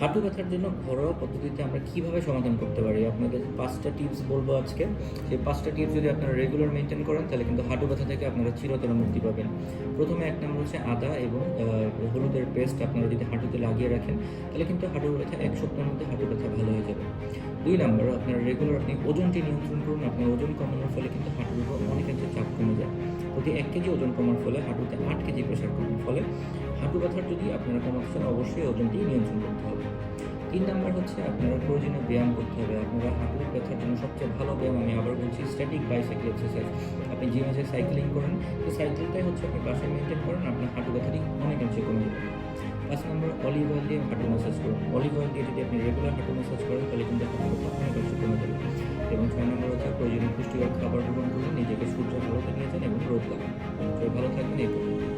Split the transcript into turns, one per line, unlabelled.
হাঁটু ব্যথার জন্য ঘরোয়া পদ্ধতিতে আমরা কীভাবে সমাধান করতে পারি? আপনাদের পাঁচটা টিপস বলব আজকে, সেই পাঁচটা টিপস যদি আপনারা রেগুলার মেনটেন করেন, তাহলে কিন্তু হাঁটু ব্যথা থেকে আপনারা চিরতর মুক্তি পাবেন। প্রথমে এক নম্বর হচ্ছে আদা এবং হলুদের পেস্ট আপনারা যদি হাঁটুতে লাগিয়ে রাখেন, তাহলে কিন্তু হাঁটু ব্যথা এক সপ্তাহের মধ্যে হাঁটু ব্যথা ভালো হয়ে যাবে। দুই নম্বর, আপনার রেগুলার আপনি ওজনটি নিয়ন্ত্রণ করুন, আপনার ওজন কমানোর ফলে কিন্তু হাঁটুর উপর অনেকাংশে চাপ কমে যায়। প্রতি এক কেজি ওজন কমার ফলে হাঁটুতে আট কেজি প্রেশার কমার ফলে হাঁটু ব্যথার যদি আপনারা কোনো চান অবশ্যই ওজনটি নিয়ন্ত্রণ করতে হবে। তিন নাম্বার হচ্ছে আপনারা প্রয়োজনীয় ব্যায়াম করতে হবে। আপনারা হাঁটুর ব্যথার জন্য সবচেয়ে ভালো ব্যায়াম আমি আবার বলছি স্ট্যাটিক বাইসাইকেল এক্সারসাইজ আপনি জিমে যে সাইক্লিং করেন, তো সাইকেলটাই হচ্ছে আপনি বাসায় মেনটেন করেন, আপনার হাঁটু ব্যথাটি অনেকাংশে কমে যাবে। পাঁচ নম্বর অলিভ অয়েল দিয়ে হাঁটু ম্যাসাজ করুন। অলিভ অয়েল দিয়ে যদি আপনি রেগুলার হাঁটু ম্যাসাজ করেন, তাহলে কিন্তু হাঁটু ব্যথা অনেকাংশে কমে যাবে। এবং ছয় নম্বর হচ্ছে প্রয়োজনীয় পুষ্টিকর খাবার গ্রহণ করুন, নিজেকে সূর্যের আলোতে নিয়ে যান এবং রোদ লাগান। ভালো থাকবেন, এই পর্যন্ত।